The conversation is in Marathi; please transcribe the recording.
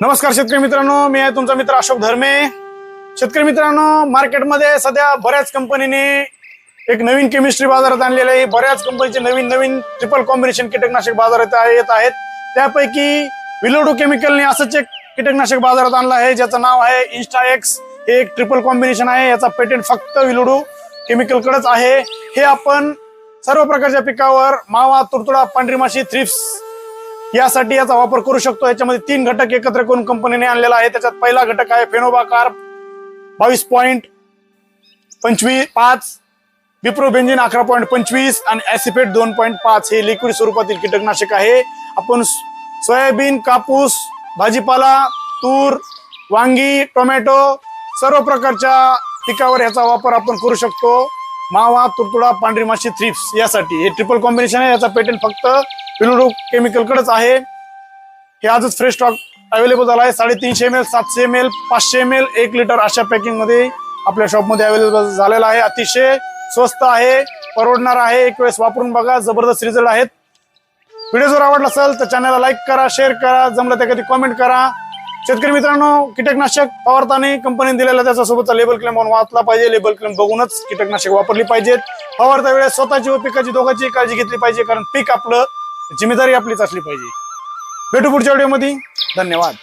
नमस्कार शेतकरी मित्रांनो मी आहे तुमचा मित्र अशोक धर्मे. शेतकरी मित्रांनो मार्केटमध्ये सध्या बऱ्याच कंपनीने एक नवीन केमिस्ट्री बाजारात आणलेली आहे. बऱ्याच कंपनीचे नवीन नवीन ट्रिपल कॉम्बिनेशन कीटकनाशक बाजारात येत आहेत. त्यापैकी विलोडो केमिकलने असंच एक कीटकनाशक बाजारात आणलं आहे ज्याचं नाव आहे इन्स्टा एक्स हे एक ट्रिपल कॉम्बिनेशन आहे. याचा पेटेंट फक्त विलोडो केमिकलकडेच आहे. हे आपण सर्व प्रकारच्या पिकावर मावा तुडतुडा पांढरी माशी थ्रिप्स यासाठी याचा वापर करू शकतो. याच्यामध्ये तीन घटक एकत्र करून कंपनीने आणलेला आहे. त्याच्यात पहिला घटक आहे फेनोबा कार्प बावीस पॉईंट पंचवीस पाच विप्रो बेंजिन अकरा पॉईंट पंचवीस आणि ऍसिपेट दोन पॉईंट पाच. हे लिक्विड स्वरूपातील कीटकनाशक आहे. आपण सोयाबीन कापूस भाजीपाला तूर वांगी टोमॅटो सर्व प्रकारच्या पिकावर याचा वापर आपण करू शकतो. मावा तुरतुडा पांढरी माशी थ्रिप्स यासाठी. हे ट्रिपल कॉम्बिनेशन आहे. याचा पेटंट फक्त पिलोडो केमिकलकडेच आहे. हे आजच फ्रेश स्टॉक अवेलेबल झाला आहे. साडेतीनशे एम एल सातशे एम एल पाचशे एम एल एक लिटर अशा पॅकिंगमध्ये आपल्या शॉपमध्ये अवेलेबल झालेला आहे. अतिशय स्वस्त आहे परवडणार आहे. एक वेळेस वापरून बघा. जबरदस्त रिझल्ट आहेत. व्हिडिओ जर आवडला असेल तर चॅनलला लाईक करा शेअर करा. जमलं त्या कधी कॉमेंट करा. शेतकरी मित्रांनो कीटकनाशक फवारताना कंपनीने दिलेला त्याच्यासोबतचा लेबल क्लेम वाचला पाहिजे. लेबल क्लेम बघूनच कीटकनाशक वापरली पाहिजेत. फवारता वेळेस स्वतःची व पिकाची दोघांची काळजी घेतली पाहिजे कारण पीक आपलं जिम्मेदारी आपलीच असली पाहिजे. भेटू पुढच्या व्हिडिओमध्ये. धन्यवाद.